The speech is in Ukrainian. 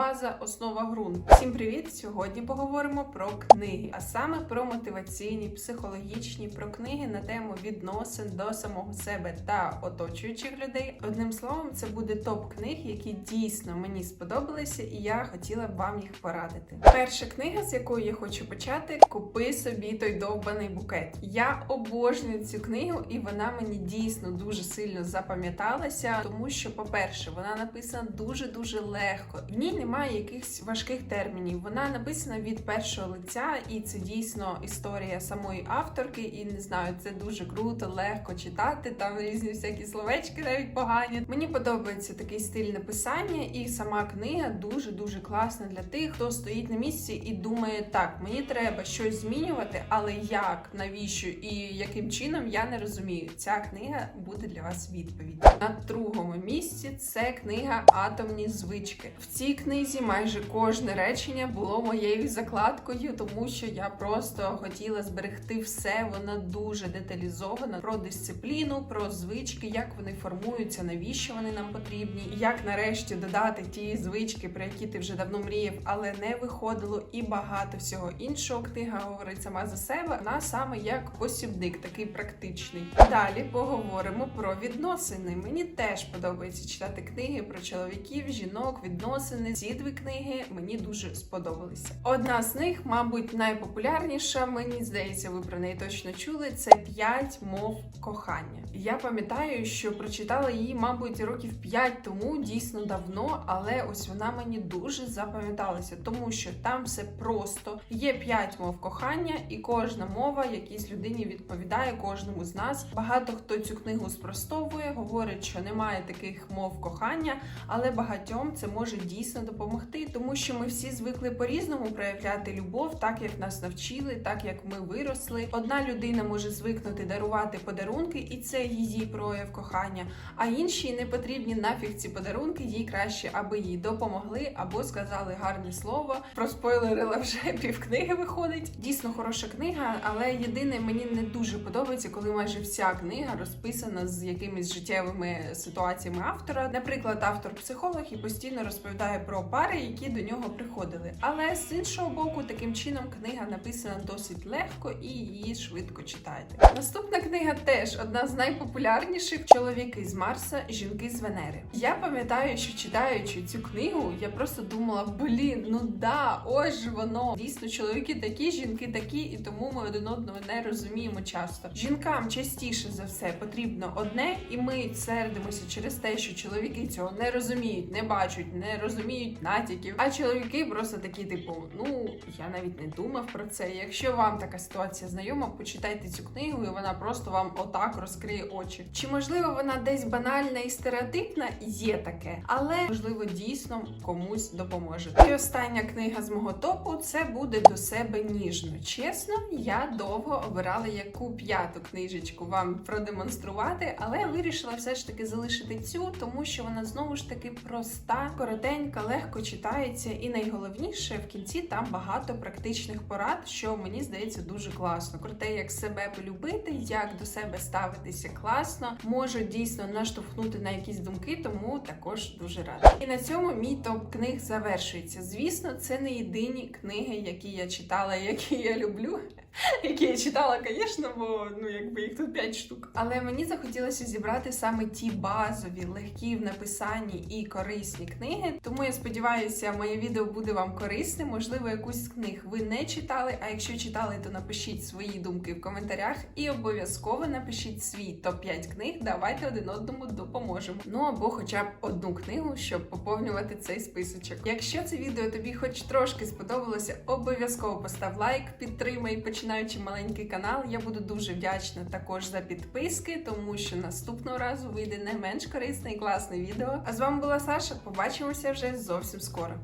база, основа ґрунт. Всім привіт! Сьогодні поговоримо про книги, а саме про мотиваційні, психологічні, про книги на тему відносин до самого себе та оточуючих людей. Одним словом, це буде топ книг, які дійсно мені сподобалися, і я хотіла б вам їх порадити. Перша книга, з якої я хочу почати, купи собі той довбаний букет. Я обожнюю цю книгу, і вона мені дійсно дуже сильно запам'яталася, тому що, по-перше, вона написана дуже дуже легко. В ній немає якихось важких термінів. Вона написана від першого лиця, і це дійсно історія самої авторки. І не знаю, це дуже круто, легко читати. Там різні всякі словечки навіть погані. Мені подобається такий стиль написання, і сама книга дуже дуже класна для тих, хто стоїть на місці і думає, так мені треба щось змінювати, але як, навіщо і яким чином я не розумію. Ця книга буде для вас відповідь. На другому місці це книга Атомні звички. В цій книзі майже кожне речення було моєю закладкою, тому що я просто хотіла зберегти все. Вона дуже деталізована про дисципліну, про звички, як вони формуються, навіщо вони нам потрібні, як нарешті додати ті звички, про які ти вже давно мріяв, але не виходило, і багато всього іншого. Книга говорить сама за себе. Вона саме як посібник, такий практичний. Далі поговоримо про відносини. Мені теж подобається читати книги про чоловіків, жінок, відносини. Ці дві книги мені дуже сподобалися. Одна з них, мабуть, найпопулярніша. Мені здається, ви про неї точно чули. Це п'ять мов кохання. Я пам'ятаю, що прочитала її, мабуть, років 5 тому, дійсно давно, але ось вона мені дуже запам'яталася, тому що там все просто є п'ять мов кохання, і кожна мова якійсь людині відповідає кожному з нас. Багато хто цю книгу спростовує, говорить, що немає таких мов кохання, але багатьом це може дійсно допомогти, тому що ми всі звикли по-різному проявляти любов, так як нас навчили, так як ми виросли. Одна людина може звикнути дарувати подарунки, і це її прояв кохання. А іншій не потрібні нафіг ці подарунки, їй краще, аби їй допомогли або сказали гарне слово. Проспойлерила вже півкниги виходить. Дійсно хороша книга, але єдине мені не дуже подобається, коли майже вся книга розписана з якимись життєвими ситуаціями автора. Наприклад, автор психолог і постійно розповідає про пари, які до нього приходили. Але з іншого боку, таким чином книга написана досить легко і її швидко читаєте. Наступна книга теж одна з найпопулярніших чоловіки з Марса, жінки з Венери. Я пам'ятаю, що читаючи цю книгу, я просто думала: блін, ну да, ось ж воно. Дійсно, чоловіки такі, жінки такі, і тому ми один одного не розуміємо часто. Жінкам частіше за все потрібно одне, і ми сердимося через те, що чоловіки цього не розуміють, не бачать, не розуміють натяків. А чоловіки просто такі, типу, ну я навіть не думав про це. Якщо вам така ситуація знайома, почитайте цю книгу, і вона просто вам отак розкриє очі. Чи можливо вона десь банальна і стереотипна? Є таке, але можливо дійсно комусь допоможе. І остання книга з мого топу це буде до себе ніжно. Чесно, я довго обирала яку п'яту книжечку вам продемонструвати, але вирішила все ж таки залишити цю, тому що вона знову ж таки проста, коротенька, легко читається, і найголовніше в кінці там багато практичних порад, що мені здається дуже класно. Про те, як себе полюбити, як до себе ставитися класно, можу дійсно наштовхнути на якісь думки, тому також дуже рада. І на цьому мій топ книг завершується. Звісно, це не єдині книги, які я читала, які я люблю. Які я читала, звісно, бо ну якби їх тут 5 штук. Але мені захотілося зібрати саме ті базові, легкі в написанні і корисні книги. Тому я сподіваюся, моє відео буде вам корисне. Можливо, якусь з книг ви не читали. А якщо читали, то напишіть свої думки в коментарях і обов'язково напишіть свій топ 5 книг. Давайте один одному допоможемо. Ну або хоча б одну книгу, щоб поповнювати цей списочок. Якщо це відео тобі хоч трошки сподобалося, обов'язково постав лайк, підтримай починаючи маленький канал. Я буду дуже вдячна також за підписки, тому що наступного разу вийде не менш корисне і класне відео. А з вами була Саша. Побачимося вже зовсім скоро.